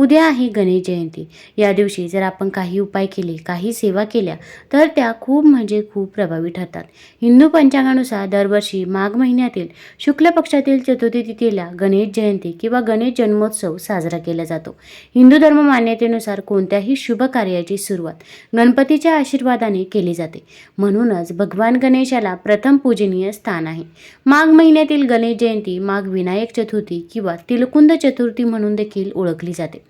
उद्या आहे गणेश जयंती. या दिवशी जर आपण काही उपाय केले काही सेवा केल्या तर त्या खूप म्हणजे खूप प्रभावी ठरतात. हिंदू पंचांगानुसार दरवर्षी माघ महिन्यातील शुक्ल पक्षातील चतुर्थी तिथीला गणेश जयंती किंवा गणेश जन्मोत्सव साजरा केला जातो. हिंदू धर्म मान्यतेनुसार कोणत्याही शुभ कार्याची सुरुवात गणपतीच्या आशीर्वादाने केली जाते. म्हणूनच भगवान गणेशाला प्रथम पूजनीय स्थान आहे. माघ महिन्यातील गणेश जयंती माघ विनायक चतुर्थी किंवा तिलकुंद चतुर्थी म्हणून देखील ओळखली जाते.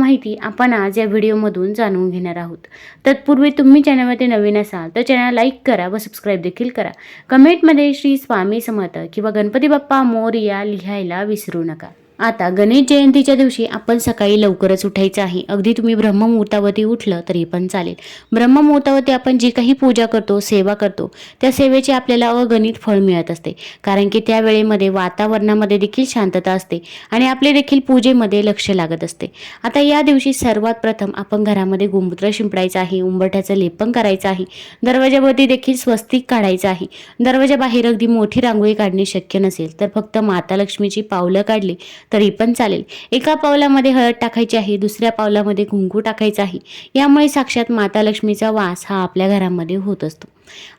माहिती आपण आज या व्हिडिओमधून जाणून घेणार आहोत. तत्पूर्वी तुम्ही चॅनलमध्ये नवीन असाल तर चॅनल लाईक करा व सबस्क्राईब देखील करा. कमेंटमध्ये श्री स्वामी समर्थ किंवा गणपती बाप्पा मोरया लिहायला विसरू नका. आता गणेश जयंतीच्या दिवशी आपण सकाळी लवकरच उठायचं आहे. अगदी तुम्ही ब्रह्ममुहूर्तावरती उठलं तरी पण चालेल. ब्रह्ममुहूर्तावरती आपण जी काही पूजा करतो सेवा करतो त्या सेवेचे आपल्याला अगणित फळ मिळत असते. कारण की त्या वेळेमध्ये वातावरणामध्ये देखील शांतता असते आणि आपले देखील पूजेमध्ये लक्ष लागत असते. आता या दिवशी सर्वात प्रथम आपण घरामध्ये गोमूत्र शिंपडायचं आहे उंबरठ्याचं लेपन करायचं आहे दरवाजावरती देखील स्वस्तिक काढायचं आहे. दरवाजाबाहेर अगदी मोठी रांगोळी काढणे शक्य नसेल तर फक्त माता लक्ष्मीची पावलं काढली तरी पण चालेल. एका पावलामध्ये हळद टाकायची आहे दुसऱ्या पावलामध्ये कुंकू टाकायचा आहे. यामुळे साक्षात माता लक्ष्मीचा वास हा आपल्या घरामध्ये होत असतो.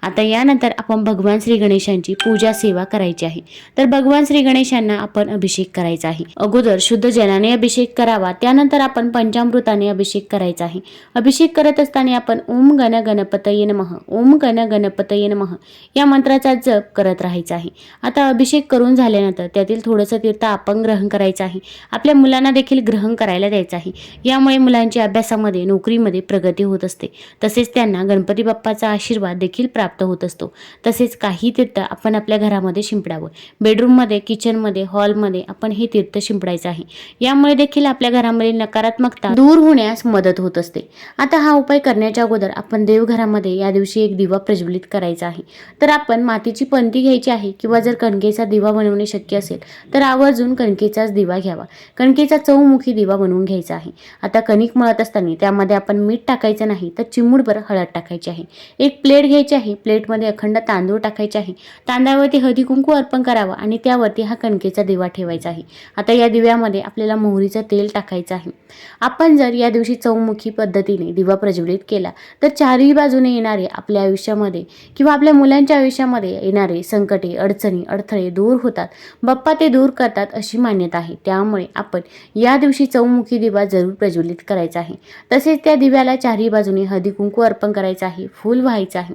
आता यानंतर आपण भगवान श्री गणेशांची पूजा सेवा करायची आहे. तर भगवान श्री गणेशांना आपण अभिषेक करायचा आहे. अगोदर शुद्ध जनाने अभिषेक करावा त्यानंतर आपण पंचामृताने अभिषेक करायचा आहे. अभिषेक करत असताना आपण ओम गण गणपतये नमः ओम गण गणपतये नमः या मंत्राचा जप करत राहायचा आहे. आता अभिषेक करून झाल्यानंतर त्यातील थोडंसं तीर्थ आपण ग्रहण करायचं आहे. आपल्या मुलांना देखील ग्रहण करायला द्यायचं आहे. यामुळे मुलांची अभ्यासामध्ये नोकरीमध्ये प्रगती होत असते. तसेच त्यांना गणपती बाप्पाचा आशीर्वाद देखील प्राप्त होत असतो. तसेच काही तीर्थ आपण आपल्या घरामध्ये शिंपडावं. बेडरूममध्ये किचनमध्ये हॉलमध्ये आपण हे तीर्थ शिंपडायचं आहे. यामुळे देखील आपल्या घरामध्ये नकारात्मकता दूर होण्यास मदत होत असते. आता हा उपाय करण्याच्या अगोदर आपण देवघरामध्ये या दिवशी एक दिवा प्रज्वलित करायचा आहे. तर आपण मातीची पंती घ्यायची आहे किंवा जर कणकेचा दिवा बनवणे शक्य असेल तर आवर्जून कणकेचाच दिवा घ्यावा. कणकेचा चौमुखी दिवा बनवून घ्यायचा आहे. आता कणिक मळत असताना त्यामध्ये आपण मीठ टाकायचं नाही तर चिमूडभर हळद टाकायची आहे. एक प्लेट घ्यायची आहे. प्लेटमध्ये अखंड तांदूळ टाकायचे आहे. तांदळावरती हळदी कुंकू अर्पण करावं आणि त्यावरती हा कणकेचा दिवा ठेवायचा आहे. आता या दिव्यामध्ये आपल्याला मोहरीचं तेल टाकायचं आहे. आपण जर या दिवशी चौमुखी पद्धतीने दिवा प्रज्वलित केला तर चारही बाजूने येणारे आपल्या आयुष्यामध्ये किंवा आपल्या मुलांच्या आयुष्यामध्ये येणारे संकटे अडचणी अडथळे दूर होतात. बाप्पा ते दूर करतात अशी मान्यता आहे. त्यामुळे आपण या दिवशी चौमुखी दिवा जरूर प्रज्वलित करायचा आहे. तसेच त्या दिव्याला चारही बाजूने हळदी कुंकू अर्पण करायचं आहे. फूल व्हायचं आहे.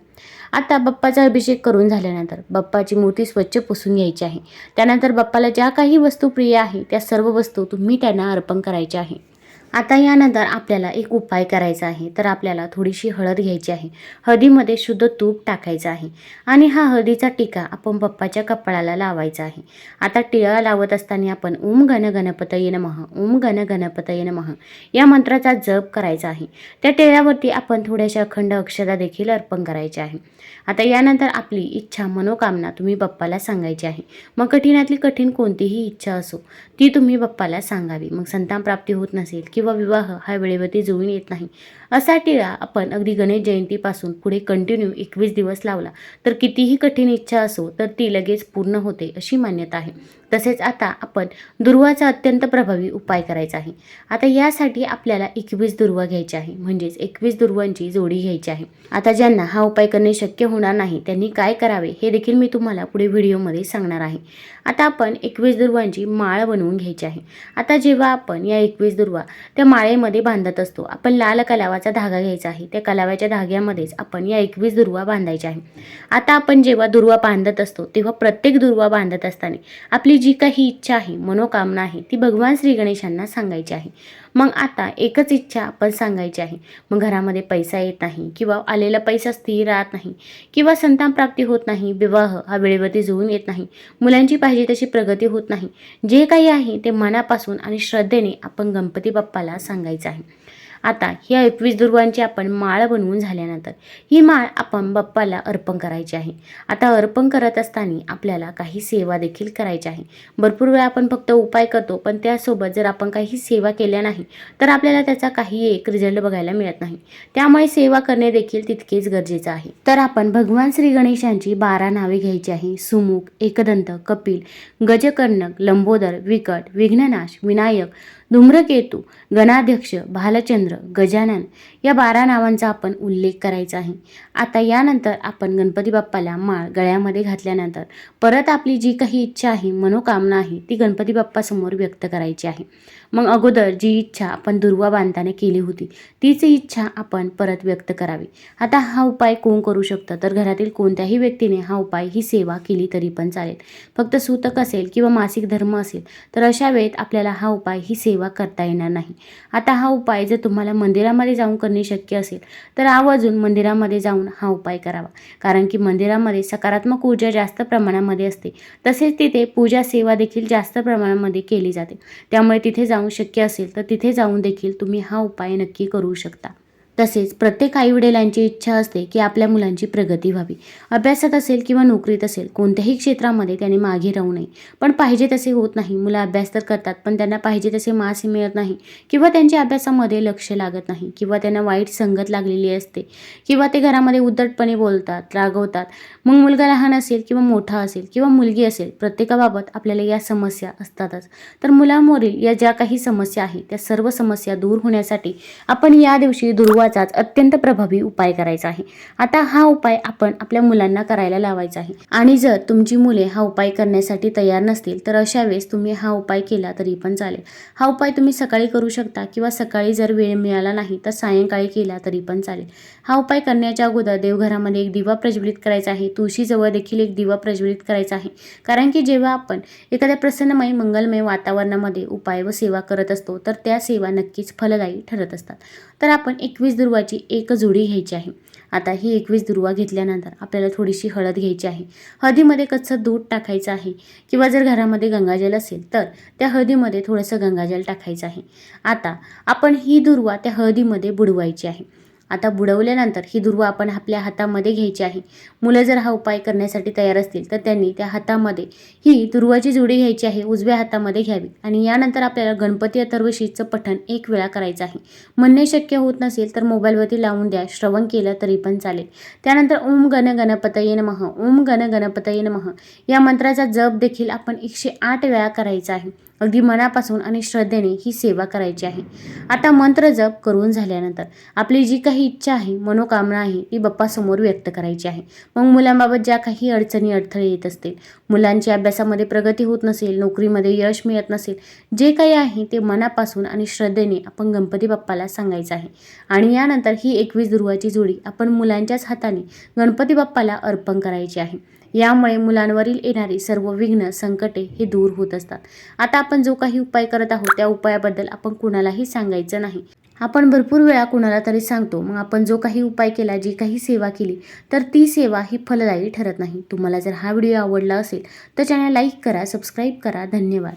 आता बाप्पाचा अभिषेक करून झाल्यानंतर बाप्पाची मूर्ती स्वच्छ पुसून घ्यायची आहे. त्यानंतर बाप्पाला ज्या काही वस्तू प्रिय आहे त्या सर्व वस्तू तुम्ही त्यांना अर्पण करायच्या आहे. आता यानंतर आपल्याला एक उपाय करायचा आहे. तर आपल्याला थोडीशी हळद घ्यायची आहे. हळदीमध्ये शुद्ध तूप टाकायचं आहे. आणि हा हळदीचा टिका आपण पप्पाच्या कपाळाला लावायचा आहे. आता टिळा लावत असताना आपण ओम गण गणपतये नमः ओम गण गणपतये नमः या मंत्राचा जप करायचा आहे. त्या टिळ्यावरती आपण थोड्याशा अखंड अक्षता देखील अर्पण करायचे आहे. आता यानंतर आपली इच्छा मनोकामना तुम्ही पप्पाला सांगायची आहे. मग कठीणातली कठीण कोणतीही इच्छा असो ती तुम्ही बाप्पाला सांगावी. मग संतान प्राप्ती होत नसेल किंवा विवाह हा वेळेवरती जुळून येत नाही. असा टिळा आपण अगदी गणेश जयंतीपासून पुढे कंटिन्यू एकवीस दिवस लावला. तर कितीही कठीण इच्छा असो तर ती लगेच पूर्ण होते अशी मान्यता आहे. तसेच आता आपण दुर्वाचा अत्यंत प्रभावी उपाय करायचा आहे. आता यासाठी आपल्याला एकवीस दुर्वा घ्यायची आहे. म्हणजेच एकवीस दुर्वांची जोडी घ्यायची आहे. आता ज्यांना हा उपाय करणे शक्य होणार नाही त्यांनी काय करावे हे देखील मी तुम्हाला पुढे व्हिडिओमध्ये सांगणार आहे. आता आपण एकवीस दुर्वांची माळ बनवून घ्यायची आहे. आता जेव्हा आपण या एकवीस दुर्वा त्या माळेमध्ये बांधत असतो आपण लाल कलावाचा धागा घ्यायचा आहे. त्या कलावाच्या धाग्यामध्येच आपण या एकवीस दुर्वा बांधायच्या आहे. आता आपण जेव्हा दुर्वा बांधत असतो तेव्हा प्रत्येक दुर्वा बांधत असताना आपली जी काही इच्छा आहे मनोकामना आहे ती भगवान श्री गणेशांना सांगायची आहे. मग आता एकच इच्छा आपण सांगायची आहे. मग घरामध्ये पैसा येत नाही किंवा आलेला पैसा स्थिर राहत नाही किंवा संतान प्राप्ती होत नाही विवाह हा वेळेवरती जुळून येत नाही मुलांची पाहिजे तशी प्रगती होत नाही. जे काही आहे ते मनापासून आणि श्रद्धेने आपण गणपती बाप्पाला सांगायचं आहे. आता ह्या एकवीस दुर्वांची आपण माळ बनवून झाल्यानंतर ही माळ आपण बाप्पाला अर्पण करायची आहे. आता अर्पण करत असताना आपल्याला काही सेवा देखील करायची आहे. भरपूर वेळा आपण फक्त उपाय करतो पण त्यासोबत जर आपण काही सेवा केल्या नाही तर आपल्याला त्याचा काही एक रिझल्ट बघायला मिळत नाही. त्यामुळे सेवा करणे देखील तितकेच गरजेचं आहे. तर आपण भगवान श्री गणेशांची बारा नावे घ्यायची आहे. सुमुख एकदंत कपिल गजकर्णक लंबोदर विकट विघ्ननाश विनायक धूम्रकेतू गणाध्यक्ष भालचंद्र गजानन या बारा नावांचा आपण उल्लेख करायचा आहे. आता यानंतर आपण गणपती बाप्पाला माळ गळ्यामध्ये घातल्यानंतर परत आपली जी काही इच्छा आहे मनोकामना आहे ती गणपती बाप्पासमोर व्यक्त करायची आहे. मग अगोदर जी इच्छा आपण दुर्वा बांधताना केली होती तीच इच्छा आपण परत व्यक्त करावी. आता हा उपाय कोण करू शकतं? तर घरातील कोणत्याही व्यक्तीने हा उपाय ही सेवा केली तरी पण चालेल. फक्त सूतक असेल किंवा मासिक धर्म असेल तर अशा वेळेत आपल्याला हा उपाय ही सेवा करता येणार नाही. आता हा उपाय जर तुम्हाला मंदिरामध्ये जाऊन करणे शक्य असेल तर आवर्जून मंदिरामध्ये जाऊन हा उपाय करावा. कारण की मंदिरामध्ये सकारात्मक ऊर्जा जास्त प्रमाणामध्ये असते. तसेच तिथे पूजा सेवा देखील जास्त प्रमाणामध्ये केली जाते. त्यामुळे तिथे जाऊन शक्य असेल तर तिथे जाऊन देखील तुम्ही हा उपाय नक्की करू शकता. तसेच प्रत्येक आईवडिलांची इच्छा असते की आपल्या मुलांची प्रगती व्हावी. अभ्यासात असेल किंवा नोकरीत असेल कोणत्याही क्षेत्रामध्ये त्यांनी मागे राहू नये. पण पाहिजे तसे होत नाही. मुलं अभ्यास तर करतात पण त्यांना पाहिजे तसे मास मिळत नाही किंवा त्यांच्या अभ्यासामध्ये लक्ष लागत नाही किंवा त्यांना वाईट संगत लागलेली असते किंवा ते घरामध्ये उद्धटपणे बोलतात रागवतात. मग मुलगा लहान असेल किंवा मोठा असेल किंवा मुलगी असेल प्रत्येकाबाबत आपल्याला या समस्या असतातच. तर मुलांवरील या ज्या काही समस्या आहेत त्या सर्व समस्या दूर होण्यासाठी आपण या दिवशी दुर्वाचाच अत्यंत प्रभावी उपाय करायचा आहे. आता हा उपाय आपण आपल्या मुलांना करायला लावायचा आहे. आणि जर तुमची मुले हा उपाय करण्यासाठी तयार नसतील तर अशा वेळेस तुम्ही हा उपाय केला तरी पण चालेल. हा उपाय तुम्ही सकाळी करू शकता किंवा सकाळी जर वेळ मिळाला नाही तर सायंकाळी केला तरी पण चालेल. हा उपाय करण्याच्या अगोदर देवघरामध्ये एक दिवा प्रज्वलित करायचा आहे. तुळशीजवळ देखील एक दिवा प्रज्वलित करायचा आहे. कारण की जेव्हा आपण एखाद्या प्रसन्नमय मंगलमय वातावरणामध्ये उपाय व सेवा करत असतो तर त्या सेवा नक्कीच फलदायी ठरत असतात. तर आपण एकवीस एकवीस दुर्वाची एक जोडी घ्यायची आहे. आता ही एकवीस दुर्वा घेतल्यानंतर आपल्याला थोडीशी हळद घ्यायची आहे. हळदीमध्ये कच्चं दूध टाकायचं आहे? किंवा जर घरामध्ये गंगाजल असेल तर त्या हळदीमध्ये थोडंसं गंगाजल टाकायचं आहे. आता आपण ही दुर्वा त्या हळदीमध्ये बुडवायची आहे. आता बुडवल्यानंतर ही दुर्वा आपण आपल्या हातामध्ये घ्यायची आहे. मुलं जर हा उपाय करण्यासाठी तयार असतील तर त्यांनी त्या हातामध्ये ही दुर्वाची जोडी घ्यायची आहे उजव्या हातामध्ये घ्यावी. आणि यानंतर आपल्याला गणपती अथर्वशीचं पठण एक वेळा करायचं आहे. म्हणणे शक्य होत नसेल तर मोबाईलवरती लावून द्या. श्रवण केलं तरी पण चालेल. त्यानंतर ओम गण गणपतये नमः ओम गण गणपतये नमः. या मंत्राचा जप देखील आपण एकशे आठ वेळा करायचा आहे. अगदी मनापासून आणि श्रद्धेने ही सेवा करायची आहे. आता मंत्र जप करून झाल्यानंतर आपली जी काही इच्छा आहे मनोकामना आहे ती बाप्पासमोर व्यक्त करायची आहे. मग मुलांबाबत ज्या काही अडचणी अडथळे येत असतील मुलांची अभ्यासामध्ये प्रगती होत नसेल नोकरीमध्ये यश मिळत नसेल जे काही आहे ते मनापासून आणि श्रद्धेने आपण गणपती बाप्पाला सांगायचं आहे. आणि यानंतर ही एकवीस दुर्वाची जोडी आपण मुलांच्याच हाताने गणपती बाप्पाला अर्पण करायची आहे. यामुळे मुलांवरील येणारी सर्व विघ्न संकटे हे दूर होत असतात. आता आपण जो काही उपाय करत आहोत त्या उपायाबद्दल आपण कुणालाही सांगायचं नाही. आपण भरपूर वेळा कुणाला तरी सांगतो मग आपण जो काही उपाय केला जी काही सेवा केली तर ती सेवा ही फलदायी ठरत नाही. तुम्हाला जर हा व्हिडिओ आवडला असेल तर चॅनल लाईक करा सबस्क्राईब करा. धन्यवाद.